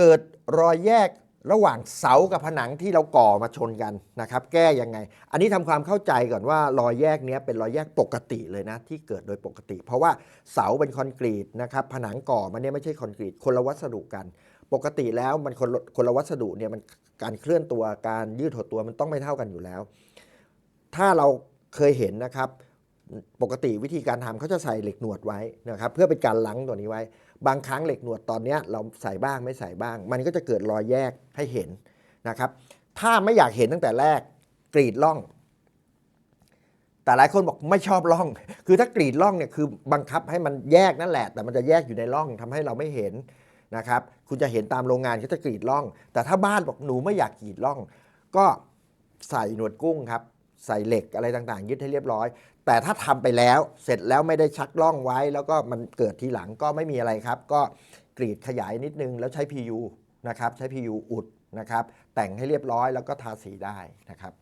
เกิดรอยแยกระหว่างเสากับผนังที่เราก่อมาชนกันนะครับ แก้ยังไง อันนี้ทำความเข้าใจก่อนว่ารอยแยกนี้เป็นรอยแยกปกติเลยนะ ที่เกิดโดยปกติ เพราะว่าเสาเป็นคอนกรีตนะครับ ผนังก่อมันเนี่ยไม่ใช่คอนกรีตคนละวัสดุกัน ปกติแล้วมันคนละคนละวัสดุเนี่ยมันการเคลื่อนตัวการยืดหดตัวมันต้องไม่เท่ากันอยู่แล้ว ถ้าเราเคยเห็นนะครับ ปกติวิธีการทำเขาจะใส่เหล็กหนวดไว้นะครับเพื่อเป็นการลังตัวนี้ไว้ บางครั้งเหล็กหนวดตอนนี้เราใส่บ้างไม่ใส่บ้าง มันก็จะเกิดรอยแยกให้เห็นนะครับ ถ้าไม่อยากเห็นตั้งแต่แรกกรีดล่อง แต่หลายคนบอกไม่ชอบร่อง คือถ้ากรีดร่องเนี่ยคือบังคับให้มันแยกนั่นแหละ แต่มันจะแยกอยู่ในร่องทำให้เราไม่เห็นนะครับคุณจะเห็นตามโรงงานเขาจะกรีดร่อง แต่ถ้าบ้านบอกหนูไม่อยากกรีดร่อง ก็ใส่หนวดกุ้งครับ ใส่เหล็กอะไรต่างๆ ยึดให้เรียบร้อย แต่ถ้าทำไปแล้วเสร็จแล้วไม่ได้ชักล่องไว้ แล้วก็มันเกิดทีหลังก็ไม่มีอะไรครับ ก็กรีดขยายนิดนึงแล้วใช้ PU นะครับใช้ PU อุดนะครับแต่งให้เรียบร้อยแล้วก็ทาสีได้นะครับ